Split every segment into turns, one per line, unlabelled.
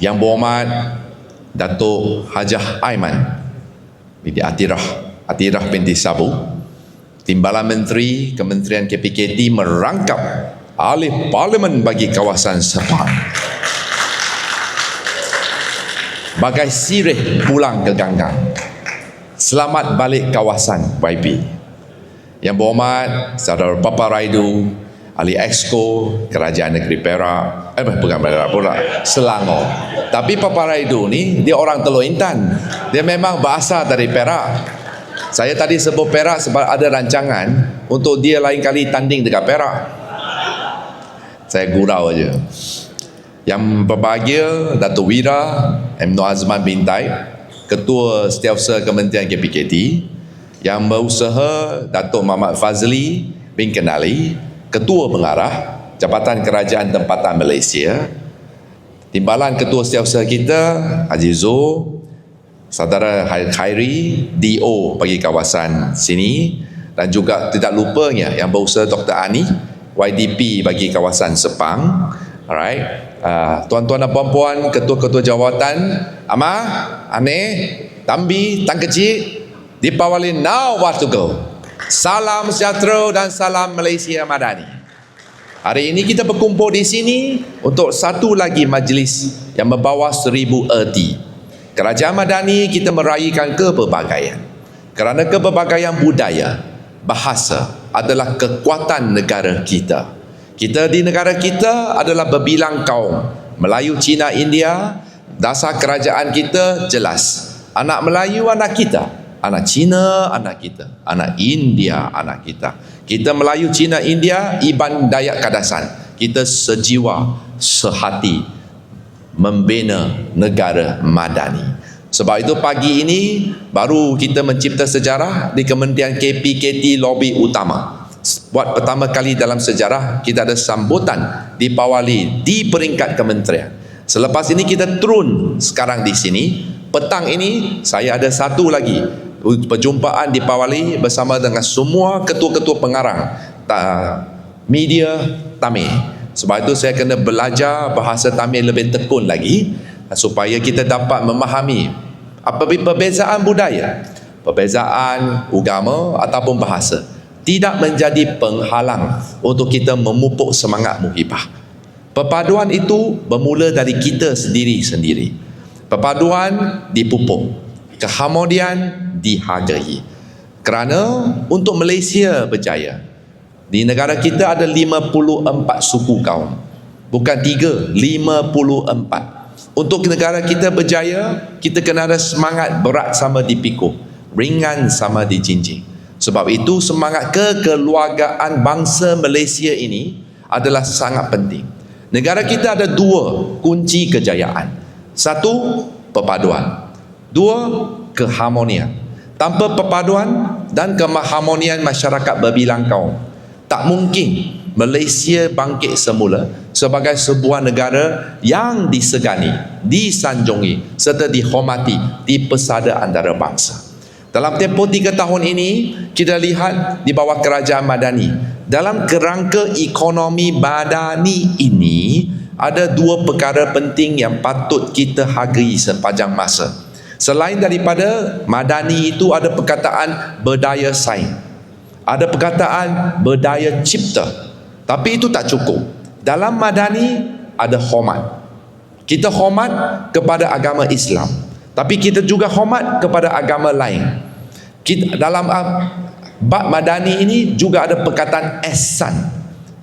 Yang berhormat Datuk Hajah Aiman binti Atirah Atirah binti Sabu Timbalan Menteri Kementerian KPKT merangkap ahli parlimen bagi kawasan Sepang bagai sirih pulang ke ganggang. Selamat balik kawasan YB yang berhormat Saudara Papa Raidu ahli Exco Kerajaan Negeri Perak eh bukan Perak pula Selangor. Tapi Papa Raidu ni dia orang Teluk Intan. Dia memang bahasa dari Perak. Saya tadi sebut Perak sebab ada rancangan untuk dia lain kali tanding dekat Perak. Saya gurau aja yang berbahagia Datuk Wira M. Nur Azman Bintai Ketua Setiausaha Kementerian KPKT yang berusaha Datuk Muhammad Fazli bin Kenali Ketua Pengarah Jabatan Kerajaan Tempatan Malaysia. Timbalan Ketua Setiausaha kita Haji Zul. Saudara Khairi DO bagi kawasan sini. Dan juga tidak lupanya yang berusaha Dr. Ani YDP bagi kawasan Sepang. Alright. Uh, tuan-tuan dan puan-puan ketua-ketua jawatan Ama Ane Tambi Tan Kecil now what to go Salam sejahtera dan salam Malaysia Madani. Hari ini kita berkumpul di sini untuk satu lagi majlis yang membawa seribu erti. Kerajaan Madani kita meraihkan kepelbagaian. Kerana kepelbagaian budaya, bahasa adalah kekuatan negara kita. Kita di negara kita adalah berbilang kaum. Melayu, Cina, India, dasar kerajaan kita jelas. Anak Melayu anak kita, anak Cina anak kita. Anak India anak kita. Kita Melayu Cina India Iban Dayak Kadasan. Kita sejiwa sehati membina negara madani. Sebab itu pagi ini baru kita mencipta sejarah di Kementerian KPKT lobby utama. Buat pertama kali dalam sejarah kita ada sambutan di Pawali di peringkat kementerian. Selepas ini kita turun sekarang di sini. Petang ini saya ada satu lagi perjumpaan di Pawali bersama dengan semua ketua-ketua pengarang media Tamil. Sebab itu saya kena belajar bahasa Tamil lebih tekun lagi supaya kita dapat memahami apa perbezaan budaya, perbezaan agama ataupun bahasa tidak menjadi penghalang untuk kita memupuk semangat muhibah. Perpaduan itu bermula dari kita sendiri-sendiri. Perpaduan dipupuk. Keharmonian dihargai. Kerana untuk Malaysia berjaya, di negara kita ada 54 suku kaum. Bukan 3, 54. Untuk negara kita berjaya, kita kena ada semangat berat sama dipikul, ringan sama dijinjing. Sebab itu semangat kekeluargaan bangsa Malaysia ini adalah sangat penting. Negara kita ada dua kunci kejayaan. Satu, perpaduan. Dua, keharmonian tanpa perpaduan dan keharmonian masyarakat berbilang kaum tak mungkin Malaysia bangkit semula sebagai sebuah negara yang disegani, disanjungi serta dihormati di pesada antara bangsa. Dalam tempoh tiga tahun ini, kita lihat di bawah kerajaan Madani. Dalam kerangka ekonomi Madani ini, ada dua perkara penting yang patut kita hargai sepanjang masa. Selain daripada madani itu ada perkataan berdaya saing. Ada perkataan berdaya cipta. Tapi itu tak cukup. Dalam madani ada hormat. Kita hormat kepada agama Islam. Tapi kita juga hormat kepada agama lain. Kita, dalam uh, bab madani ini juga ada perkataan ehsan.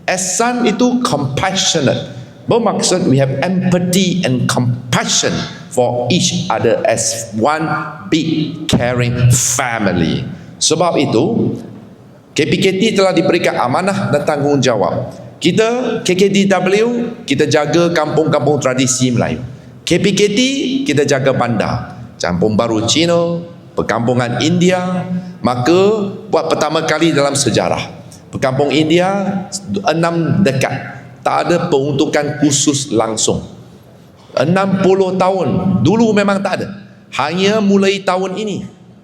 Ehsan itu compassionate. Bermaksud we have empathy and compassion for each other as one big caring family. Sebab itu, KPKT telah diberikan amanah dan tanggungjawab. Kita, KKDW, kita jaga kampung-kampung tradisi Melayu. KPKT, kita jaga bandar. Campung Baru Cina, perkampungan India, maka buat pertama kali dalam sejarah. Perkampung India, enam dekat. Tak ada peruntukan khusus langsung 60 tahun dulu memang tak ada hanya mulai tahun ini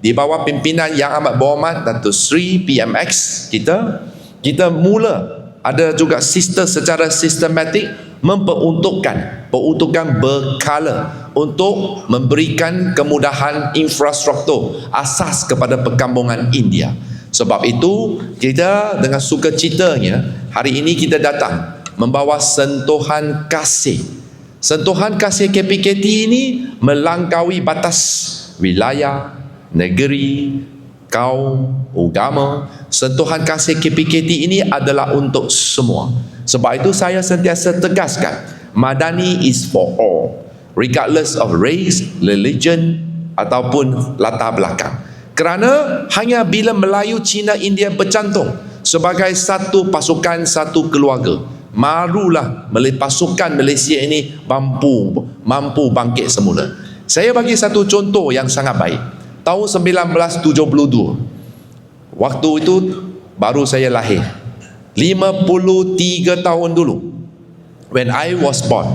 di bawah pimpinan yang amat berhormat Datuk Sri PMX kita kita mula ada juga sistem secara sistematik memperuntukkan peruntukan berkala untuk memberikan kemudahan infrastruktur asas kepada perkampungan India. Sebab itu kita dengan sukacitanya hari ini kita datang membawa sentuhan kasih. Sentuhan kasih KPKT ini melangkaui batas wilayah, negeri, kaum, agama. Sentuhan kasih KPKT ini adalah untuk semua. Sebab itu saya sentiasa tegaskan, Madani is for all, regardless of race, religion ataupun latar belakang. Kerana hanya bila Melayu, Cina, India bercantum sebagai satu pasukan, satu keluarga, marulah pasukan Malaysia ini mampu mampu bangkit semula. Saya bagi satu contoh yang sangat baik. Tahun 1972. Waktu itu baru saya lahir. 53 tahun dulu. When I was born,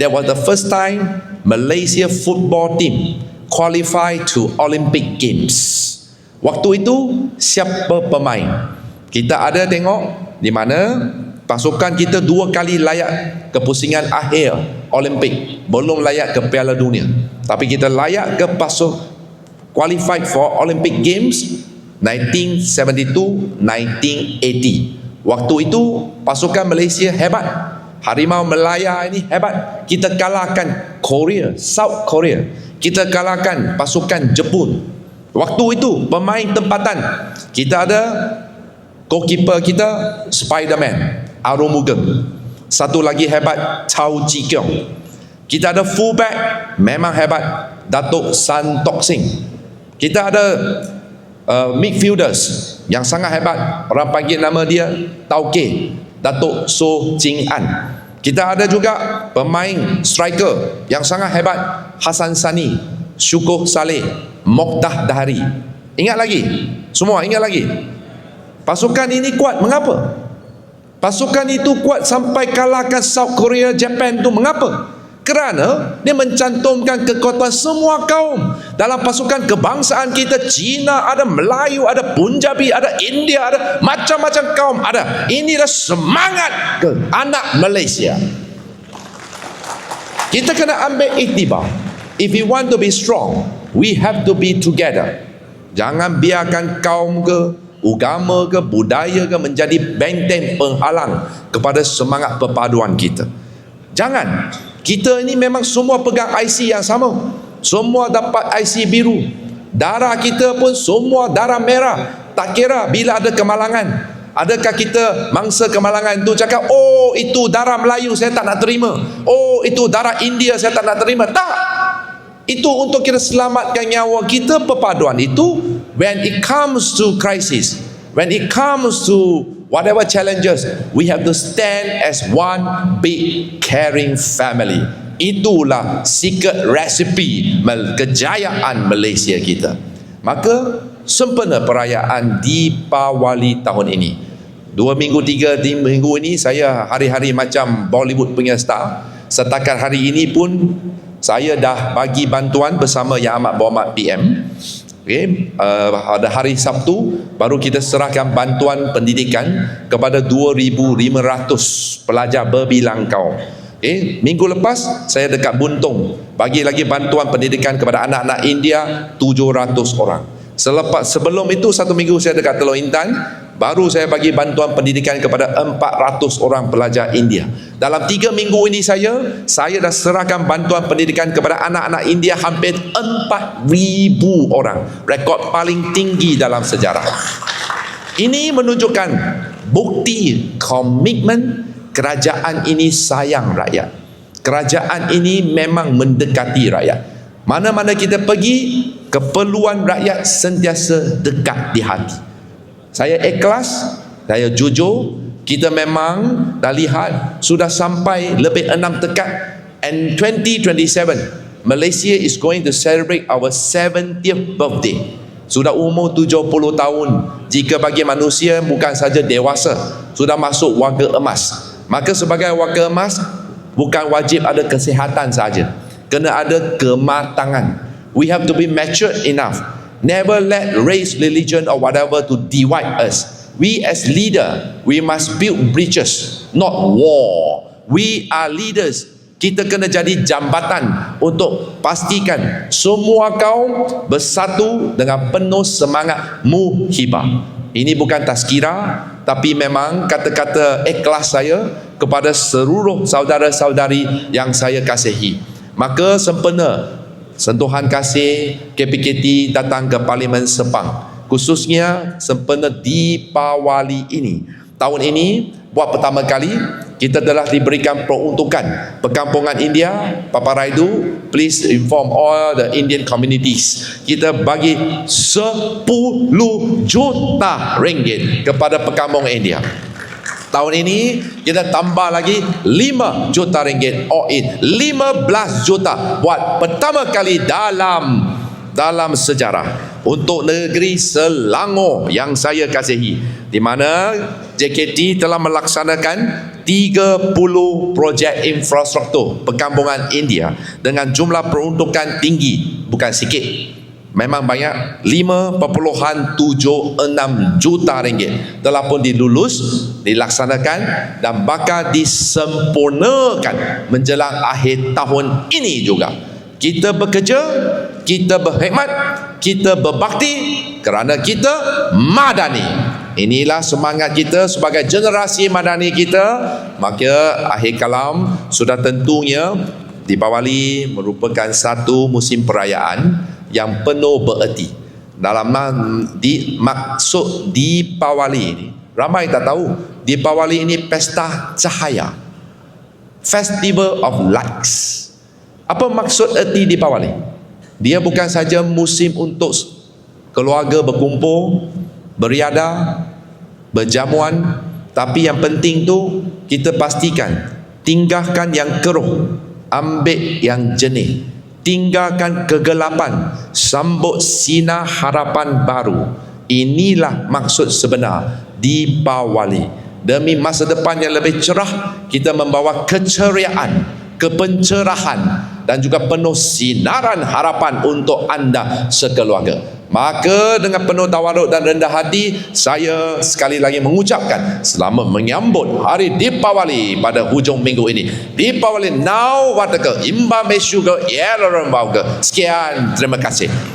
that was the first time Malaysia football team qualify to Olympic Games. Waktu itu siapa pemain? Kita ada tengok di mana pasukan kita dua kali layak ke pusingan akhir Olimpik, belum layak ke Piala Dunia. Tapi kita layak ke pasuk qualified for Olympic Games 1972, 1980. Waktu itu pasukan Malaysia hebat. Harimau Melaya ini hebat. Kita kalahkan Korea, South Korea kita kalahkan pasukan Jepun waktu itu pemain tempatan kita ada goalkeeper kita Spiderman Arumugam satu lagi hebat Chao Ji Kiong kita ada fullback memang hebat Datuk San Tok Sing kita ada uh, midfielders yang sangat hebat orang panggil nama dia Tauke Datuk So Jing An kita ada juga pemain striker yang sangat hebat Hasan Sani, Syukur Saleh, Mokhtar Dahari. Ingat lagi? Semua ingat lagi? Pasukan ini kuat mengapa? Pasukan itu kuat sampai kalahkan South Korea, Japan tu. Mengapa? Kerana dia mencantumkan kekuatan semua kaum. Dalam pasukan kebangsaan kita Cina ada Melayu ada Punjabi ada India ada macam-macam kaum ada. Inilah semangat ke anak Malaysia. Kita kena ambil iktibar. If we want to be strong we have to be together. Jangan biarkan kaum ke agama ke budaya ke menjadi benteng penghalang kepada semangat perpaduan kita jangan kita ini memang semua pegang IC yang sama. Semua dapat IC biru. Darah kita pun semua darah merah. Tak kira bila ada kemalangan. Adakah kita mangsa kemalangan itu cakap, oh itu darah Melayu saya tak nak terima. Oh itu darah India saya tak nak terima. Tak. Itu untuk kita selamatkan nyawa kita perpaduan itu when it comes to crisis. When it comes to whatever challenges, we have to stand as one big caring family. Itulah secret recipe kejayaan Malaysia kita. Maka sempena perayaan Deepawali tahun ini. Dua minggu, tiga minggu ini saya hari-hari macam Bollywood punya star. Setakat hari ini pun saya dah bagi bantuan bersama Yang Amat Berhormat PM Okay, uh, ada hari Sabtu baru kita serahkan bantuan pendidikan kepada 2,500 pelajar berbilang kaum. Okay, minggu lepas saya dekat Buntung bagi lagi bantuan pendidikan kepada anak-anak India 700 orang. Selepas sebelum itu satu minggu saya dekat Teluk Intan baru saya bagi bantuan pendidikan kepada 400 orang pelajar India. Dalam 3 minggu ini saya, saya dah serahkan bantuan pendidikan kepada anak-anak India hampir 4,000 orang. Rekod paling tinggi dalam sejarah. Ini menunjukkan bukti komitmen kerajaan ini sayang rakyat. Kerajaan ini memang mendekati rakyat. Mana-mana kita pergi, keperluan rakyat sentiasa dekat di hati saya ikhlas saya jujur kita memang dah lihat sudah sampai lebih enam tekad. And 2027 Malaysia is going to celebrate our 70th birthday. Sudah umur 70 tahun jika bagi manusia bukan saja dewasa sudah masuk warga emas. Maka sebagai warga emas bukan wajib ada kesihatan saja kena ada kematangan. We have to be mature enough Never let race, religion or whatever to divide us. We as leader, we must build bridges, not war. we are leaders kita kena jadi jambatan untuk pastikan semua kaum bersatu dengan penuh semangat muhibah. Ini bukan tazkira tapi memang kata-kata ikhlas saya kepada seluruh saudara-saudari yang saya kasihi. Maka sempena sentuhan kasih KPKT datang ke Parlimen Sepang. Khususnya sempena Dipawali ini. Tahun ini buat pertama kali kita telah diberikan peruntukan perkampungan India Papa Raidu please inform all the Indian communities. Kita bagi 10 juta ringgit kepada perkampungan India tahun ini kita tambah lagi 5 juta ringgit. All in 15 juta buat pertama kali dalam dalam sejarah untuk negeri Selangor yang saya kasihi di mana JKT telah melaksanakan 30 projek infrastruktur perkampungan India dengan jumlah peruntukan tinggi bukan sikit memang banyak 5.76 juta ringgit telah pun dilulus dilaksanakan dan bakal disempurnakan menjelang akhir tahun ini juga. Kita bekerja kita berkhidmat kita berbakti kerana kita madani. Inilah semangat kita sebagai generasi madani kita. Maka akhir kalam sudah tentunya Dipawali merupakan satu musim perayaan yang penuh bererti. Dalam di maksud Dipawali ini, ramai tak tahu Dipawali ini pesta cahaya. Festival of Lights. Apa maksud erti Dipawali? Dia bukan saja musim untuk keluarga berkumpul, beriadah, berjamuan, tapi yang penting tu kita pastikan tinggalkan yang keruh, ambil yang jernih. Tinggalkan kegelapan, sambut sinar harapan baru. Inilah maksud sebenar di Bawali. Demi masa depan yang lebih cerah, kita membawa keceriaan, kepencerahan dan juga penuh sinaran harapan untuk anda sekeluarga. Maka dengan penuh tawaduk dan rendah hati Saya sekali lagi mengucapkan Selamat menyambut hari Dipawali pada hujung minggu ini. Dipawali now wataka imba mesyuga era rembauga Sekian terima kasih